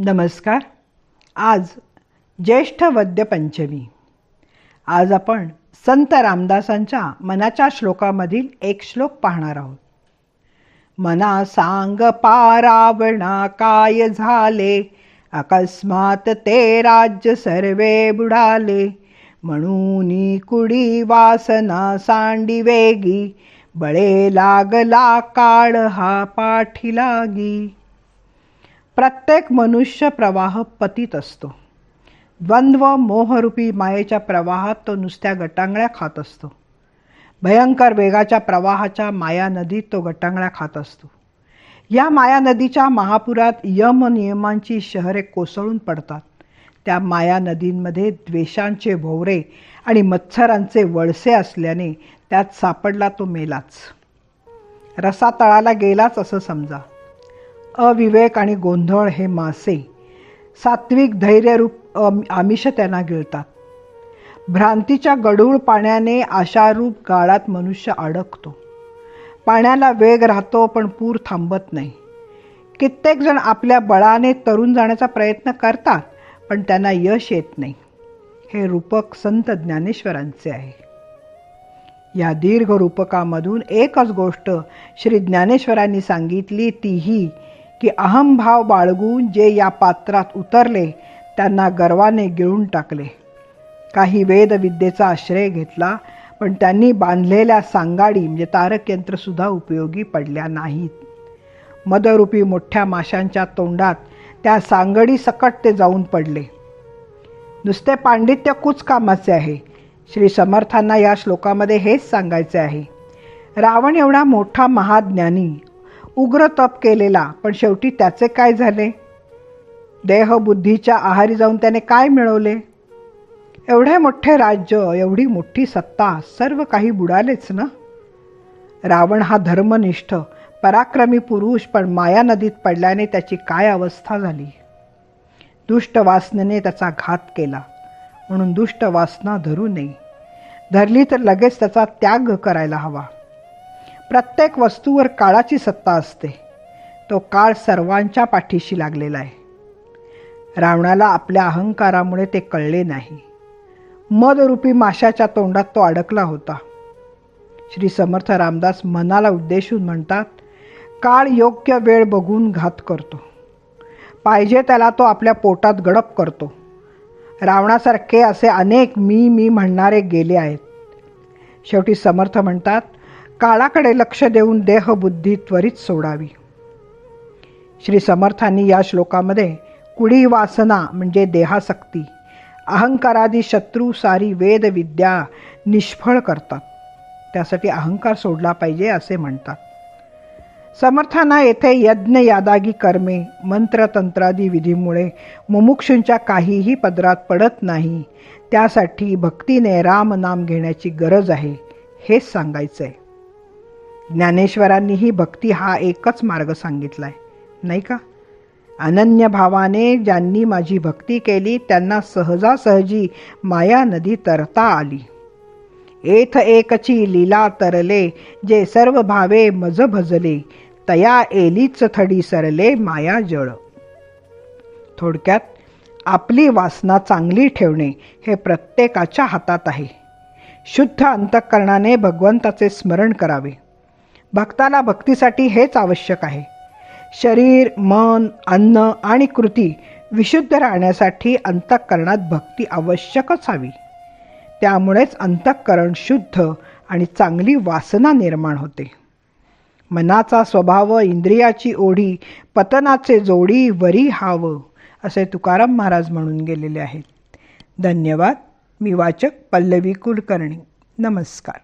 नमस्कार. आज ज्येष्ठ वद्य पंचमी आज आपण संत रामदासांच्या मनाच्या श्लोकामधील एक श्लोक पाहणार आहोत. मना सांग पारावणा काय झाले? अकस्मात ते राज्य सर्वे बुडाले. म्हणून कुडी वासना सांडी वेगी. बळे लागला काळ हा पाठी लागी. प्रत्येक मनुष्य प्रवाह पतीत असतो. द्वंद्व मोहरूपी मायेच्या प्रवाहात तो नुसत्या गटांगळ्या खात असतो. भयंकर वेगाच्या प्रवाहाच्या माया नदीत तो गटांगळ्या खात असतो. या माया नदीच्या महापुरात यम नियमांची शहरे कोसळून पडतात. त्या माया नदींमध्ये द्वेषांचे भोवरे आणि मच्छरांचे वळसे असल्याने त्यात सापडला तो मेलाच. रसा तळाला गेलाच असं समजा. अविवेक आणि गोंधळ हे मासे सात्विक धैर्यरूप आमिष त्यांना गिळतात. भ्रांतीच्या गडूळ पाण्याने आशारूप गाळात मनुष्य अडकतो. पाण्याला वेग राहतो पण पूर थांबत नाही. कित्येक जण आपल्या बळाने तरुण जाण्याचा प्रयत्न करतात पण त्यांना यश येत नाही. हे रूपक संत ज्ञानेश्वरांचे आहे. या दीर्घ रूपकामधून एकच गोष्ट श्री ज्ञानेश्वरांनी सांगितली तीही की अहमभाव बाळगून जे या पात्रात उतरले त्यांना गर्वाने गिळून टाकले. काही वेदविद्येचा आश्रय घेतला पण त्यांनी बांधलेल्या सांगाडी म्हणजे तारकयंत्रसुद्धा उपयोगी पडल्या नाहीत. मदरूपी मोठ्या माशांच्या तोंडात त्या सांगडी सकट ते जाऊन पडले. नुसते पांडित्य कुच कामाचे आहे. श्री समर्थांना या श्लोकामध्ये हेच सांगायचे आहे. रावण एवढा मोठा महाज्ञानी उग्र तप केलेला पण शेवटी त्याचे काय झाले? देहबुद्धीच्या आहारी जाऊन त्याने काय मिळवले? एवढे मोठे राज्य एवढी मोठी सत्ता सर्व काही बुडालेच ना? रावण हा धर्मनिष्ठ पराक्रमी पुरुष पण माया नदीत पडल्याने त्याची काय अवस्था झाली? दुष्ट वासनेने त्याचा घात केला म्हणून दुष्ट वासना धरू नये. धरली तर लगेच त्याचा त्याग करायला हवा. प्रत्येक वस्तूवर काळाची सत्ता असते. तो काळ सर्वांच्या पाठीशी लागलेला आहे. रावणाला आपल्या अहंकारामुळे ते कळले नाही. मदरूपी माशाच्या तोंडात तो अडकला होता. श्री समर्थ रामदास मनाला उद्देशून म्हणतात काळ योग्य वेळ बघून घात करतो. पाहिजे त्याला तो आपल्या पोटात गडप करतो. रावणासारखे असे अनेक मी मी म्हणणारे गेले आहेत. शेवटी समर्थ म्हणतात काळाकडे लक्ष देऊन देहबुद्धी त्वरित सोडावी. श्री समर्थांनी या श्लोकामध्ये कुडी वासना म्हणजे देहासक्ती अहंकारादी शत्रू सारी वेदविद्या निष्फळ करतात. त्यासाठी अहंकार सोडला पाहिजे असे म्हणतात. समर्थांना येथे यज्ञ यादागी कर्मे मंत्रतंत्रादी विधीमुळे मुमुक्षूंच्या काहीही पदरात पडत नाही. त्यासाठी भक्तीने राम नाम घेण्याची गरज आहे हेच सांगायचं आहे ज्ञानेश्वरांनीही भक्ती हा एकच मार्ग सांगितला आहे नाही का? अनन्य भावाने ज्यांनी माझी भक्ती केली त्यांना सहजासहजी माया नदी तरता आली. एथ एकची लीला तरले जे सर्व भावे मज भजले तया एलीच थडी सरले माया जळ. थोडक्यात आपली वासना चांगली ठेवणे हे प्रत्येकाच्या हातात आहे. शुद्ध अंतःकरणाने भगवंताचे स्मरण करावे. भक्ताला भक्तीसाठी हेच आवश्यक आहे. शरीर मन अन्न आणि कृती विशुद्ध राहण्यासाठी अंतःकरणात भक्ती आवश्यकच हवी. त्यामुळेच अंतःकरण शुद्ध आणि चांगली वासना निर्माण होते. मनाचा स्वभाव इंद्रियाची ओढी पतनाचे जोडी वरी हावं असे तुकाराम महाराज म्हणून गेलेले आहेत. धन्यवाद. मी वाचक पल्लवी कुलकर्णी. नमस्कार.